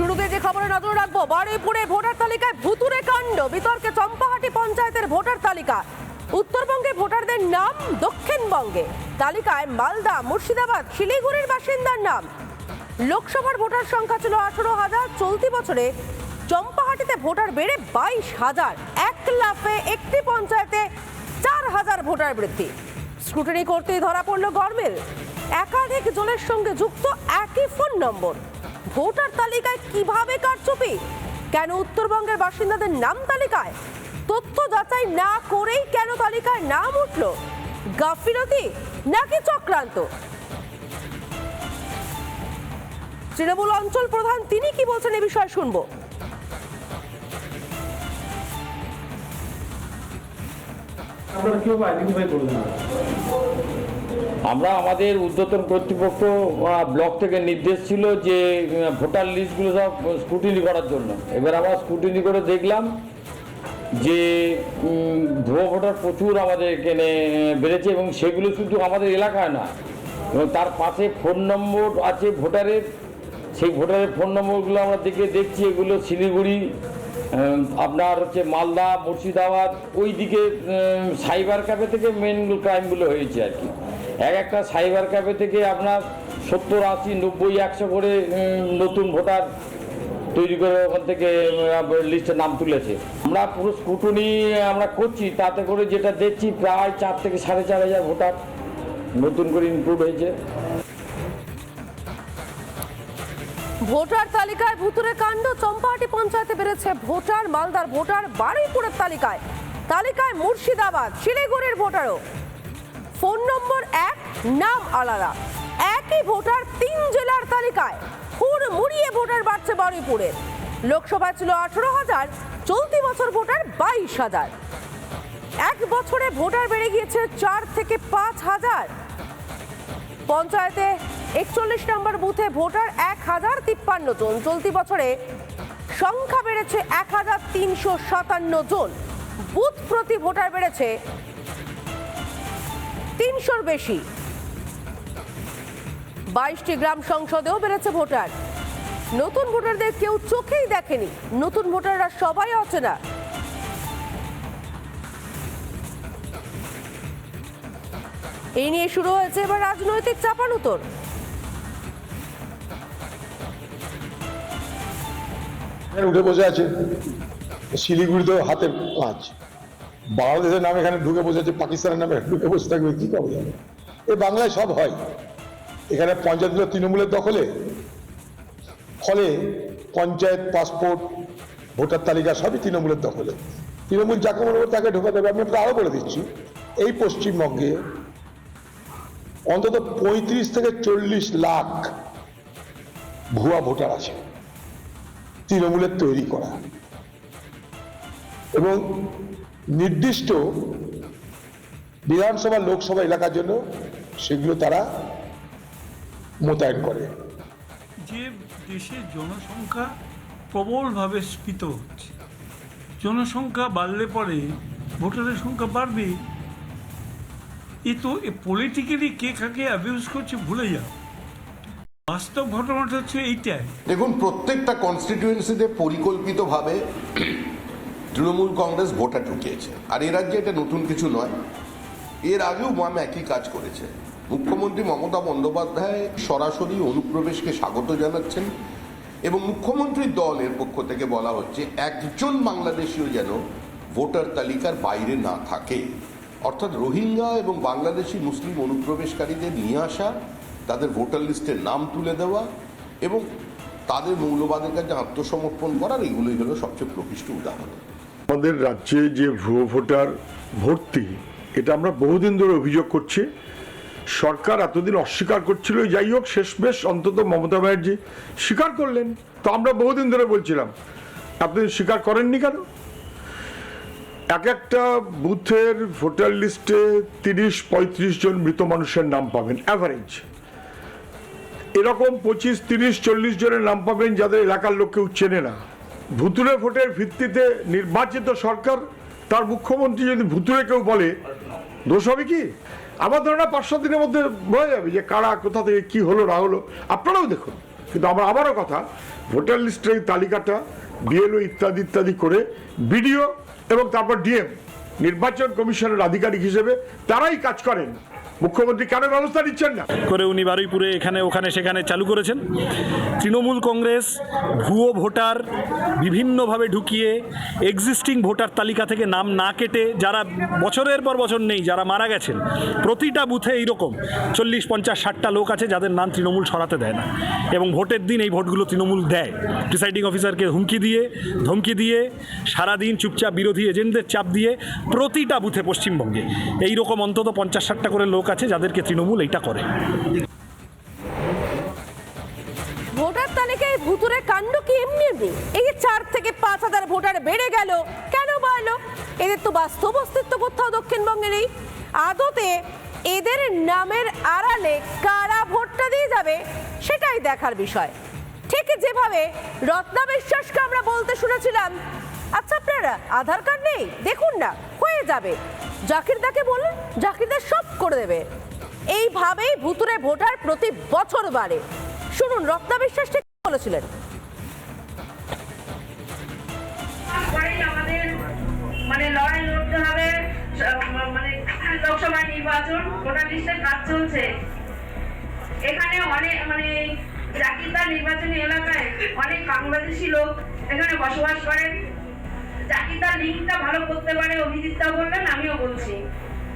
শুরুতে যে খবরে নজর রাখব। বারুইপুরে ভোটার তালিকায় ভুতুরে কাণ্ড। বিতর্কে চম্পাহাটি পঞ্চায়েতের ভোটার তালিকা। উত্তরবঙ্গে ভোটারদের নাম দক্ষিণবঙ্গে। তালিকায় মালদা, মুর্শিদাবাদ, শিলিগুড়ির বাসিন্দার নাম। লোকসভার ভোটার সংখ্যা ছিল আঠারো হাজার। চলতি বছরে চম্পাহাটিতে ভোটার বেড়ে বাইশ হাজার। এক লাফে একটি পঞ্চায়েতে চার হাজার ভোটার বৃদ্ধি। স্ক্রুটিনি করতেই ধরা পড়ল গরমিল একাধিক জনের সঙ্গে যুক্ত একই ফোন নম্বর। ভোটার তালিকায় কীভাবে কারচুপি? কেন উত্তরবঙ্গের বাসিন্দাদের নাম তালিকায়? তথ্য যাচাই না করেই কেন তালিকায় নাম উঠল? গাফিলতি নাকি চক্রান্ত? তৃণমূল অঞ্চল প্রধান তিনি কি বলছেন এ বিষয়ে শুনব। আমরা আমাদের ঊর্ধ্বতন কর্তৃপক্ষ ব্লক থেকে নির্দেশ ছিল যে ভোটার লিস্টগুলো সব স্ক্রুটিনি করার জন্য। এবার আমরা স্ক্রুটিনি করে দেখলাম যে ভুয়ো ভোটার প্রচুর আমাদের এখানে বেড়েছে এবং সেগুলো শুধু আমাদের এলাকায় না, এবং তার পাশে ফোন নম্বর আছে ভোটারের। সেই ভোটারের ফোন নম্বরগুলো আমরা দেখে দেখছি, এগুলো শিলিগুড়ি আপনার হচ্ছে মালদা, মুর্শিদাবাদ ওই দিকে সাইবার ক্যাফে থেকে মেন ক্রাইমগুলো হয়েছে আর কি। এক একটা সাইবার ক্যাফে থেকে আপনার সত্তর, আশি, নব্বই, একশো করে নতুন ভোটার তৈরি করে ওখান থেকে লিস্টের নাম তুলেছে। আমরা পুরো স্কুটনি আমরা করছি, তাতে করে যেটা দেখছি, প্রায় চার থেকে সাড়ে চার হাজার ভোটার নতুন করে ইনক্লুড হয়েছে। ভোটার তালিকায় ভুতুরে কাণ্ড চম্পাহাটি পঞ্চায়েতে বেড়েছে ভোটার মালদার ভোটার বারুইপুরের তালিকায়। তালিকায় মুর্শিদাবাদ, শিলিগুড়ির ভোটারও। ফোন নম্বর এক, নাম আলাদা। একই ভোটার তিন জেলার তালিকায়। হুড় মুড়িয়ে ভোটার বাড়ছে বারুইপুরে। লোকসভা ছিল আঠারো হাজার, চলতি বছর ভোটার বাইশ হাজার। এক বছরে ভোটার বেড়ে গিয়েছে চার থেকে পাঁচ হাজার। পঞ্চায়েতে একচল্লিশ নম্বর বুথে ভোটার এক হাজার তিপ্পান্ন জন। চলতি বছরে সংখ্যা বেড়েছে এক হাজার তিনশো সাতান্ন জন। বুথ প্রতি ভোটার বেড়েছে তিনশোর বেশি। বাইশটি গ্রাম সংসদেও বেড়েছে ভোটার। নতুন ভোটারদের কেউ চোখেই দেখেনি। নতুন ভোটাররা সবাই অচেনা। এই নিয়ে শুরু হয়েছে এবার রাজনৈতিক চাপানুতর। উঠে বসে আছে শিলিগুড়িতেও হাতে পাঁচ। বাংলাদেশের নামে এখানে ঢুকে বসে আছে, পাকিস্তানের নামে ঢুকে বসে থাকবে, কি যাবে? এ বাংলায় সব হয়। এখানে পঞ্চায়েতগুলো তৃণমূলের দখলে। ফলে পঞ্চায়েত, পাসপোর্ট, ভোটার তালিকা সবই তৃণমূলের দখলে। তৃণমূল যাকে মনে তাকে ঢোকা দেবে আমি আপনাকে আরও বলে দিচ্ছি, এই পশ্চিমবঙ্গে অন্তত পঁয়ত্রিশ থেকে চল্লিশ লাখ ভুয়া ভোটার আছে। তৃণমূলের তৈরি করা। এবং নির্দিষ্ট বিধানসভা, লোকসভা এলাকার জন্য সেগুলো তারা মোতায়েন করে। যে দেশের জনসংখ্যা প্রবলভাবে স্ফীত হচ্ছে, জনসংখ্যা বাড়লে পরে ভোটারের সংখ্যা বাড়বে, এ তো পলিটিক্যালি কে কাকে অ্যাবিউজ করছে ভুলে যাও। বাস্তব ঘটনাটা হচ্ছে এইটাই। দেখুন, প্রত্যেকটা কনস্টিটিউয়েন্সিতে পরিকল্পিতভাবে তৃণমূল কংগ্রেস ভোটার ঢুকিয়েছে। আর এ রাজ্যে এটা নতুন কিছু নয়। এর আগেও মাম একই কাজ করেছে। মুখ্যমন্ত্রী মমতা বন্দ্যোপাধ্যায় সরাসরি অনুপ্রবেশকে স্বাগত জানাচ্ছেন এবং মুখ্যমন্ত্রীর দলের পক্ষ থেকে বলা হচ্ছে, একজন বাংলাদেশীয় যেন ভোটার তালিকার বাইরে না থাকে। অর্থাৎ রোহিঙ্গা এবং বাংলাদেশি মুসলিম অনুপ্রবেশকারীদের নিয়ে আসা তাদের ভোটার লিস্টের নাম তুলে দেওয়া এবং তাদের মৌলবাদের কাছে আত্মসমর্পণ করার এগুলোই হলো সবচেয়ে প্রকৃষ্ট উদাহরণ। আমাদের রাজ্যে যে ভুয়ো ভোটার ভর্তি, এটা আমরা বহুদিন ধরে অভিযোগ করছি। সরকার এতদিন অস্বীকার করছিল, যাই হোক, শেষমেশ অন্তত মমতা ব্যানার্জি স্বীকার করলেন। তো আমরা বহুদিন ধরে বলছিলাম, আপনি স্বীকার করেননি কেন? এক একটা বুথের ভোটার লিস্টে তিরিশ পঁয়ত্রিশ জন মৃত মানুষের নাম পাবেন অ্যাভারেজ এরকম পঁচিশ, তিরিশ, চল্লিশ জনের নাম পাবেন যাদের এলাকার লোক কেউ চেনে না। ভুতুরে ভোটের ভিত্তিতে নির্বাচিত সরকার, তার মুখ্যমন্ত্রী যদি ভুতুরে কেউ বলে, দোষ হবে কি? আমার ধারণা পাঁচ, সাত দিনের মধ্যে বোঝা যাবে যে কারা, কোথা থেকে কি হলো, না হলো। আপনারাও দেখুন। কিন্তু আমার আবারও কথা, ভোটার লিস্টের এই তালিকাটা, বিএলও ইত্যাদি ইত্যাদি করে বিডিও এবং তারপর ডিএম, নির্বাচন কমিশনের আধিকারিক হিসেবে তারাই কাজ করেন। মুখ্যমন্ত্রী কেন ব্যবস্থা নিচ্ছেন না? করে উনি বারুইপুরে এখানে, ওখানে, সেখানে চালু করেছেন। তৃণমূল কংগ্রেস, ভুয়ো ভোটার, বিভিন্নভাবে ঢুকিয়ে এক্সিস্টিং ভোটার তালিকা থেকে নাম না কেটে, যারা বছরের পর বছর নেই, যারা মারা গেছেন, প্রতিটা বুথে এইরকম। চল্লিশ, পঞ্চাশ, ষাটটা লোক আছে যাদের নাম তৃণমূল সরাতে দেয় না। এবং ভোটের দিন এই ভোটগুলো তৃণমূল দেয়। প্রিসাইডিং অফিসারকে হুমকি দিয়ে, ধমকি দিয়ে সারাদিন চুপচাপ বিরোধী এজেন্টদের চাপ দিয়ে প্রতিটা বুথে পশ্চিমবঙ্গে। এই রকম অন্তত পঞ্চাশ ষাটটা করে লোক আছে যাদেরকে তৃণমূল এইটা করে। ভোটার তালিকায় ভুতুরে কাণ্ড কি এমনি এমনি? এই চার থেকে পাঁচ হাজার ভোটার বেড়ে গেল, কেন বাড়লো? এদের তো বাস্তব অস্তিত্ব কোথাও দক্ষিণবঙ্গে নেই। আদতে এদের নামের আড়ালে কারা ভোটটা দিয়ে যাবে, সেটাই দেখার বিষয়। ঠিক যেভাবে রত্না বিশ্বাসকে আমরা বলতে শুনেছিলাম আচ্ছা আপনারা আধার কার্ড নেই? দেখুন না, হয়ে যাবে। জাকিরদাকে বলুন, জাকিরদা সব করে দেবে। এইভাবেই ভুতুরে ভোটার প্রতি বছর বাড়ে। শুনুন, রত্না বিশ্বাস ঠিক বলেছিলেন। আমাদের মানে লড়াই লড়তে হবে মানে লোকসভা নির্বাচন, ভোটার লিস্টের কাজ চলছে। এখানে অনেক মানে জাকিরদার নির্বাচনী এলাকায় অনেক বাংলাদেশি লোক এখানে বসবাস করেন। জাকিরদার লিঙ্কটা ভালো করতে পারে অভিজিৎটা বললেন আমিও বলছি।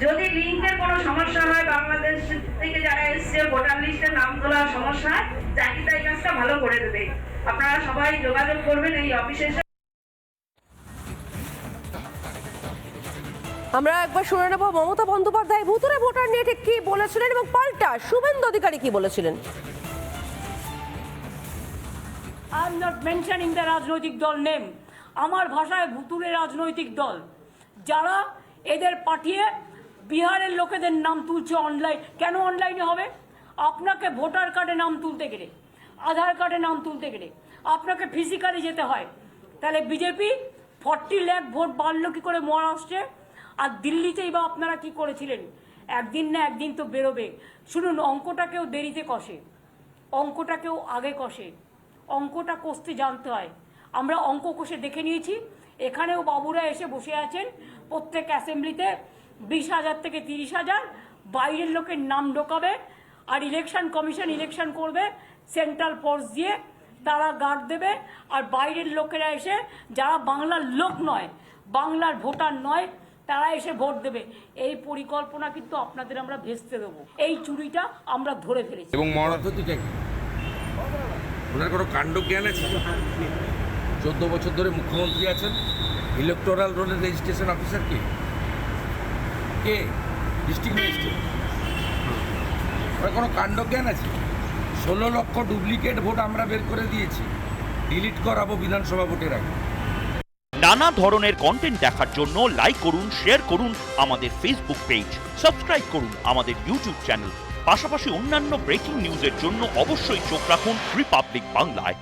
যদি লিঙ্কের কোনো সমস্যা হয় বাংলাদেশ থেকে যারা এসছে ভোটার লিস্টে নাম তোলার সমস্যা হয় জাকিরদা এই কাজটা ভালো করে দেবে। আপনারা সবাই যোগাযোগ করবেন এই অফিসে আমরা একবার শুনে নেব মমতা বন্দ্যোপাধ্যায় ভুতুরে ভোটার নিয়ে ঠিক কি বলেছিলেন এবং পাল্টা শুভেন্দু অধিকারী কি বলেছিলেন? I am not mentioning the রাজনৈতিক দল নেম আমার ভাষায় ভুতুরে রাজনৈতিক দল। যারা এদের পাঠিয়ে বিহারের লোকেদের নাম তুলছে অনলাইন কেন অনলাইনে হবে? আপনাকে ভোটার কার্ডে নাম তুলতে গেলে, আধার কার্ডে নাম তুলতে গেলে, আপনাকে ফিজিক্যালি যেতে হয়। তাহলে বিজেপি ফর্টি ল্যাখ ভোট বাড়লো কি করে মহারাষ্ট্রে আর দিল্লিতেই বা আপনারা কি করেছিলেন? একদিন না একদিন তো বেরোবে। শুনুন অঙ্কটাকেও দেরিতে কষে অঙ্কটাকেও আগে কষে, অঙ্কটা কষতে জানতে হয়। আমরা অঙ্ক কষে দেখে নিয়েছি। এখানেও বাবুরা এসে বসে আছেন। প্রত্যেক অ্যাসেম্বলিতে বিশ হাজার থেকে তিরিশ হাজার। বাইরের লোকের নাম ঢোকাবে আর ইলেকশন কমিশন ইলেকশন করবে, সেন্ট্রাল ফোর্স দিয়ে তারা গার্ড দেবে। আর বাইরের লোকেরা এসে, যারা বাংলার লোক নয়, বাংলার ভোটার নয়, তারা এসে ভোট দেবে। এই পরিকল্পনা কিন্তু আপনাদের আমরা ভেস্তে দেবো। এই চুরিটা আমরা ধরে ফেলেছি। এবং কি ওনার কোনো কাণ্ড জ্ঞান আছে? চোদ্দ বছর ধরে মুখ্যমন্ত্রী আছেন। ইলেকটোরাল রোলের রেজিস্ট্রেশন অফিসার কে? কে? ডিস্ট্রিক্ট ম্যাজিস্ট্রেট ওনার কোনো কাণ্ড জ্ঞান আছে? ষোলো লক্ষ ডুপ্লিকেট ভোট আমরা বের করে দিয়েছি। ডিলিট করাবো বিধানসভা ভোটের আগে। নানা ধরনের কন্টেন্ট দেখার জন্য লাইক করুন শেয়ার করুন আমাদের ফেসবুক পেজ সাবস্ক্রাইব করুন আমাদের ইউটিউব চ্যানেল পাশাপাশি অন্যান্য ব্রেকিং নিউজের জন্য অবশ্যই চোখ রাখুন রিপাবলিক বাংলায়